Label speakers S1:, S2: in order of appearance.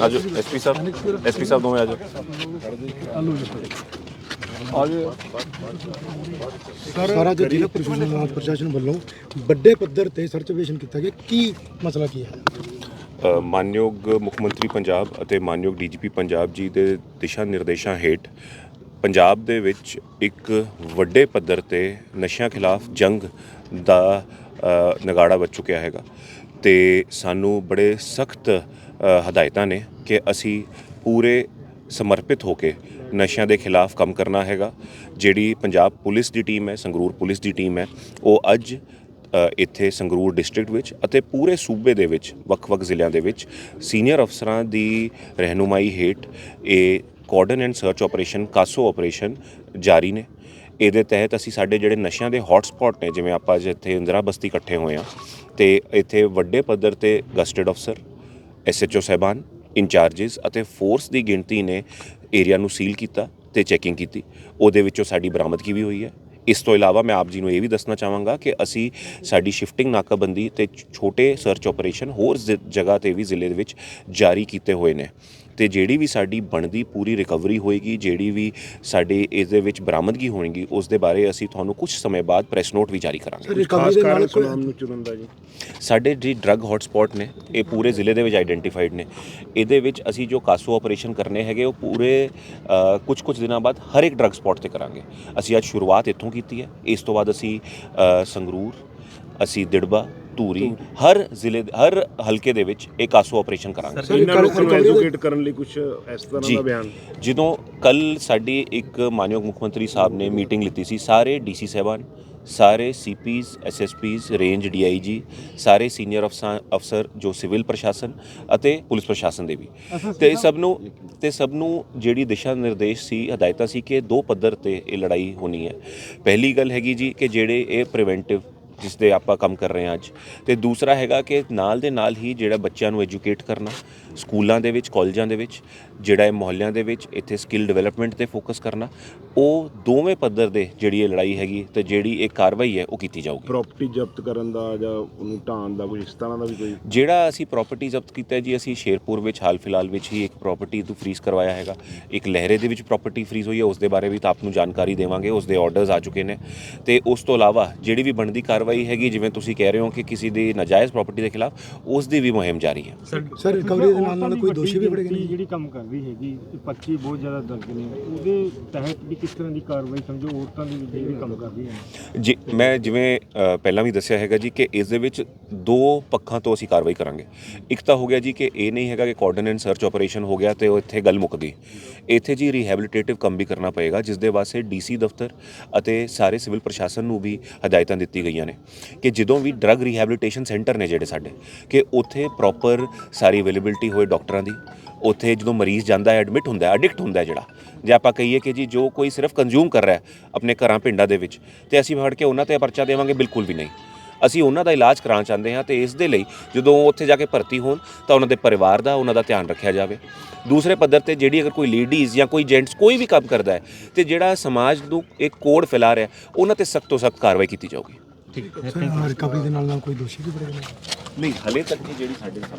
S1: ਆਜੋ ਐਸਪੀ ਸਾਹਿਬ ਐਸਪੀ ਸਾਹਿਬ ਦੋਵੇਂ ਆਜੋ।
S2: ਸਾਰਾ ਜੋ ਜ਼ਿਲ੍ਹਾ ਪ੍ਰਸ਼ਾਸਨ ਰਾਜ ਪ੍ਰਸ਼ਾਸਨ ਵੱਲੋਂ ਵੱਡੇ ਪੱਧਰ ਤੇ ਸਰਚ ਆਪਰੇਸ਼ਨ ਕੀਤਾ ਗਿਆ ਕੀ ਮਸਲਾ ਕੀ ਹੈ?
S1: ਅ, ਮਾਨਯੋਗ ਮੁੱਖ ਮੰਤਰੀ ਪੰਜਾਬ ਅਤੇ ਮਾਨਯੋਗ ਡੀਜੀਪੀ ਪੰਜਾਬ ਜੀ ਦੇ ਦਿਸ਼ਾ ਨਿਰਦੇਸ਼ਾਂ ਹੇਠ ਪੰਜਾਬ ਦੇ ਵਿੱਚ ਇੱਕ ਵੱਡੇ ਪੱਧਰ ਤੇ ਨਸ਼ਿਆਂ ਖਿਲਾਫ ਜੰਗ ਦਾ ਅ, ਨਗਾੜਾ ਵੱਜ ਚੁੱਕਿਆ ਹੈਗਾ। ਤੇ ਸਾਨੂੰ ਬੜੇ ਸਖਤ ਹਦਾਇਤਾਂ ਨੇ ਕਿ ਅਸੀਂ ਪੂਰੇ ਸਮਰਪਿਤ ਹੋ ਕੇ ਨਸ਼ਿਆਂ ਦੇ ਖਿਲਾਫ ਕੰਮ ਕਰਨਾ ਹੈਗਾ। ਜਿਹੜੀ ਪੰਜਾਬ ਪੁਲਿਸ ਦੀ ਟੀਮ ਹੈ, ਸੰਗਰੂਰ ਪੁਲਿਸ ਦੀ ਟੀਮ ਹੈ, ਉਹ ਅੱਜ ਇੱਥੇ ਸੰਗਰੂਰ ਡਿਸਟ੍ਰਿਕਟ ਵਿੱਚ ਅਤੇ ਪੂਰੇ ਸੂਬੇ ਦੇ ਵਿੱਚ, ਵੱਖ-ਵੱਖ ਜ਼ਿਲ੍ਹਿਆਂ ਦੇ ਵਿੱਚ ਸੀਨੀਅਰ ਅਫਸਰਾਂ ਦੀ ਰਹਿਨੁਮਾਈ ਹੇਠ ਇਹ cordon and search operation CASO operation ਜਾਰੀ ਨੇ। ਇਹਦੇ ਤਹਿਤ ਅਸੀਂ ਸਾਡੇ ਜਿਹੜੇ ਨਸ਼ਿਆਂ ਦੇ ਹੌਟ ਨੇ, ਜਿਵੇਂ ਆਪਾਂ ਅੱਜ ਇੱਥੇ ਇੰਦਰਾ ਬਸਤੀ ਇਕੱਠੇ ਹੋਏ ਆ ਤੇ ਇੱਥੇ ਵੱਡੇ ਪੱਧਰ ਤੇ ਗਸਟਡ ਅਫਸਰ ਐਸਐਚਓ ਸਹਿਬਾਨ ਇੰਚਾਰजेस ਅਤੇ ਫੋਰਸ ਦੀ ਗਿਣਤੀ ਨੇ ਏਰੀਆ ਨੂੰ ਸੀਲ ਕੀਤਾ ਤੇ ਚੈਕਿੰਗ ਕੀਤੀ। ਉਹਦੇ ਵਿੱਚੋਂ ਸਾਡੀ ਬਰਾਮਦਗੀ ਵੀ ਹੋਈ ਹੈ। ਇਸ ਤੋਂ ਇਲਾਵਾ ਮੈਂ ਆਪ ਜੀ ਨੂੰ ਇਹ ਵੀ ਦੱਸਣਾ ਚਾਹਾਂਗਾ ਕਿ ਅਸੀਂ ਸਾਡੀ ਸ਼ਿਫਟਿੰਗ ਨਾਕਾਬੰਦੀ ਤੇ ਛੋਟੇ ਸਰਚ ਆਪਰੇਸ਼ਨ ਹੋਰ ਜ਼- ਜਗ੍ਹਾ ਤੇ ਵੀ ਜ਼ਿਲ੍ਹੇ ਦੇ ਵਿੱਚ ਜਾਰੀ ਕੀਤੇ ਹੋਏ ਨੇ। ਤੇ ਜਿਹੜੀ ਵੀ ਸਾਡੀ ਬਣਦੀ ਪੂਰੀ ਰਿਕਵਰੀ ਹੋਏਗੀ ਜਿਹੜੀ ਵੀ ਸਾਡੇ ਇਸ ਦੇ ਵਿੱਚ ਬਰਾਮਦਗੀ ਹੋਣਗੀ ਉਸ ਦੇ ਬਾਰੇ ਅਸੀਂ ਤੁਹਾਨੂੰ ਕੁਝ ਸਮੇਂ ਬਾਅਦ ਪ੍ਰੈਸ ਨੋਟ ਵੀ ਜਾਰੀ ਕਰਾਂਗੇ।
S2: ਰਿਕਵਰੀ ਦੇ ਨਾਲ ਕੋਈ
S3: ਨੂੰ ਚੁਣਨ ਦਾ ਜੀ।
S1: ਸਾਡੇ ਜੀ ਡਰੱਗ ਹੌਟਸਪੌਟ ਨੇ ਇਹ ਪੂਰੇ ਜ਼ਿਲ੍ਹੇ ਦੇ ਵਿੱਚ ਆਈਡੈਂਟੀਫਾਈਡ ਨੇ। ਇਹਦੇ ਵਿੱਚ ਅਸੀਂ ਜੋ ਕਾਸੋ ਆਪਰੇਸ਼ਨ ਕਰਨੇ ਹੈਗੇ ਉਹ ਪੂਰੇ ਕੁਝ ਕੁਝ ਦਿਨਾਂ ਬਾਅਦ ਹਰ ਇੱਕ ਡਰੱਗ ਸਪੌਟ ਤੇ ਕਰਾਂਗੇ। ਅਸੀਂ ਅੱਜ ਸ਼ੁਰੂਆਤ ਇੱਥੋਂ ਕੀਤੀ ਹੈ। ਇਸ ਤੋਂ ਬਾਅਦ ਅਸੀਂ ਸੰਗਰੂਰ ਅਸੀਂ ਦਿੜਬਾ ਧੂਰੀ ਹਰ ਜ਼ਿਲ੍ਹੇ ਹਰ ਹਲਕੇ ਦੇ ਵਿੱਚ ਇਹ ਕਾਸੋ ਆਪਰੇਸ਼ਨ ਕਰਾਂਗੇ।
S3: ਇਹਨਾਂ ਲੋਕਾਂ ਨੂੰ ਐਜੂਕੇਟ ਕਰਨ ਲਈ ਕੁਝ ਇਸ ਤਰ੍ਹਾਂ ਦਾ ਬਿਆਨ?
S1: ਜਦੋਂ ਕੱਲ ਸਾਡੀ ਇੱਕ ਮਾਨਯੋਗ ਮੁੱਖ ਮੰਤਰੀ ਸਾਹਿਬ ਨੇ ਮੀਟਿੰਗ ਲਿੱਤੀ ਸੀ ਸਾਰੇ ਡੀਸੀ ਸਾਹਿਬਾਨ ਸਾਰੇ ਸੀਪੀਜ਼ ਐਸਐਸਪੀਜ਼ ਰੇਂਜ ਡੀਆਈਜੀ ਸਾਰੇ ਸੀਨੀਅਰ ਅਫਸਰ ਅਫਸਰ ਜੋ ਸਿਵਲ ਪ੍ਰਸ਼ਾਸਨ ਅਤੇ ਪੁਲਿਸ ਪ੍ਰਸ਼ਾਸਨ ਦੇ ਵੀ। ਤੇ ਸਭ ਨੂੰ ਤੇ ਸਭ ਨੂੰ ਜਿਹੜੀ ਦਿਸ਼ਾ ਨਿਰਦੇਸ਼ ਸੀ ਹਦਾਇਤਾਂ ਸੀ ਕਿ ਦੋ ਪੱਧਰ ਤੇ ਇਹ ਲੜਾਈ ਹੋਣੀ ਹੈ। ਪਹਿਲੀ ਗੱਲ ਹੈਗੀ ਜੀ ਕਿ ਜਿਹੜੇ ਇਹ ਪ੍ਰੀਵੈਂਟਿਵ ਜਿਸ ਦੇ ਆਪਾਂ ਕੰਮ ਕਰ ਰਹੇ ਹਾਂ ਅੱਜ। ਤੇ ਦੂਸਰਾ ਹੈਗਾ ਕਿ ਨਾਲ ਦੇ ਨਾਲ ਹੀ ਜਿਹੜਾ ਬੱਚਿਆਂ ਨੂੰ ਐਜੂਕੇਟ ਕਰਨਾ ਸਕੂਲਾਂ ਦੇ ਵਿੱਚ ਕਾਲਜਾਂ ਦੇ ਵਿੱਚ ਜਿਹੜਾ ਇਹ ਮੁਹੱਲਿਆਂ ਦੇ ਵਿੱਚ ਇੱਥੇ ਸਕਿੱਲ ਡਿਵੈਲਪਮੈਂਟ ਤੇ ਫੋਕਸ ਕਰਨਾ ਉਹ ਦੋਵੇਂ ਪੱਧਰ ਦੇ ਜਿਹੜੀ ਇਹ ਲੜਾਈ ਹੈਗੀ ਤੇ ਜਿਹੜੀ ਇਹ ਕਾਰਵਾਈ ਹੈ ਉਹ ਕੀਤੀ ਜਾਊਗੀ।
S3: ਪ੍ਰਾਪਰਟੀ ਜ਼ਬਤ ਕਰਨ ਦਾ ਜਾਂ ਉਹਨੂੰ ਢਾਣ ਦਾ ਕੋਈ ਇਸ ਤਰ੍ਹਾਂ ਦਾ ਵੀ ਕੋਈ
S1: ਜਿਹੜਾ ਅਸੀਂ ਪ੍ਰਾਪਰਟੀ ਜ਼ਬਤ ਕੀਤਾ ਜੀ ਅਸੀਂ ਸ਼ੇਰਪੁਰ ਵਿੱਚ ਹਾਲ ਫਿਲਹਾਲ ਵਿੱਚ ਹੀ ਇੱਕ ਪ੍ਰਾਪਰਟੀ ਤੋਂ ਫ੍ਰੀਜ਼ ਕਰਵਾਇਆ ਹੈਗਾ। ਇੱਕ ਲਹਿਰੇ ਦੇ ਵਿੱਚ ਪ੍ਰਾਪਰਟੀ ਫ੍ਰੀਜ਼ ਹੋਈ ਹੈ ਉਸ ਦੇ ਬਾਰੇ ਵੀ ਤਾਂ ਆਪ ਨੂੰ ਜਾਣਕਾਰੀ ਦੇਵਾਂਗੇ ਉਸ ਦੇ ਆਰਡਰਸ ਆ ਚੁੱਕੇ ਨੇ। ਤੇ ਉਸ ਤੋਂ ਇਲਾਵਾ ਜਿਹੜੀ ਵੀ ਬਣਦੀ ਕਾਰਵਾਈ ਹੈਗੀ ਜਿਵੇਂ ਤੁਸੀਂ ਕਹਿ ਰਹੇ ਹੋ ਕਿ ਕਿਸੇ ਦੀ ਨਾਜਾਇਜ਼ ਪ੍ਰਾਪਰਟੀ ਦੇ ਖਿਲਾਫ ਉਸ ਦੀ ਵੀ ਮੁਹਿੰਮ ਜਾਰੀ ਹੈ।
S2: ਸਰ ਰਿਕਵਰੀ ਦੇ ਨਾਲ ਨਾਲ ਕੋਈ ਦੋਸ਼ੀ ਵੀ ਫੜੇ ਗਏ ਨੇ?
S4: ਜਿਹੜੀ ਕੰਮ ਕਰ ਰਹੀ ਹੈਗੀ ਇਹ 25 ਬਹੁਤ ਜ਼ਿਆਦਾ ਦਰਜ ਨੇ। ਉਹਦੇ ਤਹਿਤ ਵੀ ਕਿਸ ਤਰ੍ਹਾਂ ਦੀ ਕਾਰਵਾਈ ਸਮਝੋ ਔਰਤਾਂ ਦੀ ਜਿਹੜੀ ਕੰਮ ਕਰ ਰਹੀ ਹੈ।
S1: ਜੀ ਮੈਂ ਜਿਵੇਂ ਪਹਿਲਾਂ ਵੀ ਦੱਸਿਆ ਹੈਗਾ ਜੀ ਕਿ ਇਸ ਦੇ ਵਿੱਚ ਦੋ ਪੱਖਾਂ ਤੋਂ ਅਸੀਂ ਕਾਰਵਾਈ ਕਰਾਂਗੇ। ਇੱਕ ਤਾਂ ਹੋ ਗਿਆ ਜੀ ਕਿ ਇਹ ਨਹੀਂ ਹੈਗਾ ਕਿ ਕੋਆਰਡੀਨੇਟ ਸਰਚ ਆਪਰੇਸ਼ਨ ਹੋ ਗਿਆ ਤੇ ਉਹ ਇੱਥੇ ਗੱਲ ਮੁੱਕ ਗਈ। ਇੱਥੇ ਜੀ ਰਿਹੈਬਿਲਿਟੇਟਿਵ ਕੰਮ ਵੀ ਕਰਨਾ ਪਏਗਾ ਜਿਸ ਦੇ ਵਾਸਤੇ ਡੀਸੀ ਦਫ਼ਤਰ ਅਤੇ ਸਾਰੇ ਸਿਵਲ ਪ੍ਰਸ਼ਾਸਨ ਨੂੰ ਵੀ ਹਦਾਇਤਾਂ ਦਿੱਤੀ ਗਈਆਂ ਨੇ ਕਿ ਜਦੋਂ ਵੀ ਡਰੱਗ ਰਿਹੈਬਿਲਿਟੇਸ਼ਨ ਸੈਂਟਰ ਨੇ ਜਿਹੜੇ ਸਾਡੇ, ਕਿ ਉੱਥੇ ਪ੍ਰੋਪਰ ਸਾਰੀ ਅਵੇਲੇਬਿਲਟੀ ਹੋਏ ਡਾਕਟਰਾਂ ਦੀ, ਉੱਥੇ ਜਦੋਂ ਮਰੀਜ਼ ਜਾਂਦਾ ਹੈ ਐਡਮਿਟ ਹੁੰਦਾ ਹੈ ਐਡਿਕਟ ਹੁੰਦਾ ਹੈ ਜਿਹੜਾ, ਜੇ ਆਪਾਂ ਕਹੀਏ ਕਿ ਜੀ ਜੋ ਕੋਈ ਸਿਰਫ ਕੰਜ਼ਿਊਮ ਕਰ ਰਿਹਾ ਆਪਣੇ ਘਰਾਂ, ਪਿੰਡਾਂ ਦੇ ਵਿੱਚ, ਤੇ ਅਸੀਂ ਫੜ ਕੇ ਉਹਨਾਂ ਤੇ ਪਰਚਾ ਦੇਵਾਂਗੇ, ਬਿਲਕੁਲ ਵੀ ਨਹੀਂ। ਅਸੀਂ ਉਹਨਾਂ ਦਾ ਇਲਾਜ ਕਰਾਉਣਾ ਚਾਹੁੰਦੇ ਹਾਂ ਤੇ ਇਸ ਦੇ ਲਈ ਜਦੋਂ ਉਹ ਉੱਥੇ ਜਾ ਕੇ ਭਰਤੀ ਹੋਣ ਤਾਂ ਉਹਨਾਂ ਦੇ ਪਰਿਵਾਰ ਦਾ ਉਹਨਾਂ ਦਾ ਧਿਆਨ ਰੱਖਿਆ ਜਾਵੇ। ਦੂਸਰੇ ਪੱਧਰ ਤੇ ਜਿਹੜੀ ਅਗਰ ਕੋਈ ਲੇਡੀਜ਼ ਜਾਂ ਕੋਈ ਜੈਂਟਸ ਕੋਈ ਵੀ ਕੰਮ ਕਰਦਾ ਹੈ ਤੇ ਜਿਹੜਾ ਸਮਾਜ ਨੂੰ ਇੱਕ ਕੋਡ ਫੈਲਾ ਰਿਹਾ ਉਹਨਾਂ ਤੇ ਸਖਤ ਤੋਂ ਸਖਤ ਕਾਰਵਾਈ ਕੀਤੀ ਜਾਊਗੀ।
S2: ਸਰ ਰਿਕਵਰੀ ਦੇ ਨਾਲ ਨਾਲ ਕੋਈ ਦੋਸ਼ੀ ਵੀ ਫੜੇ ਗਏ ਨੇ?
S1: ਨਹੀਂ ਹਲੇ ਤੱਕ ਦੀ ਜਿਹੜੀ ਸਾਡੇ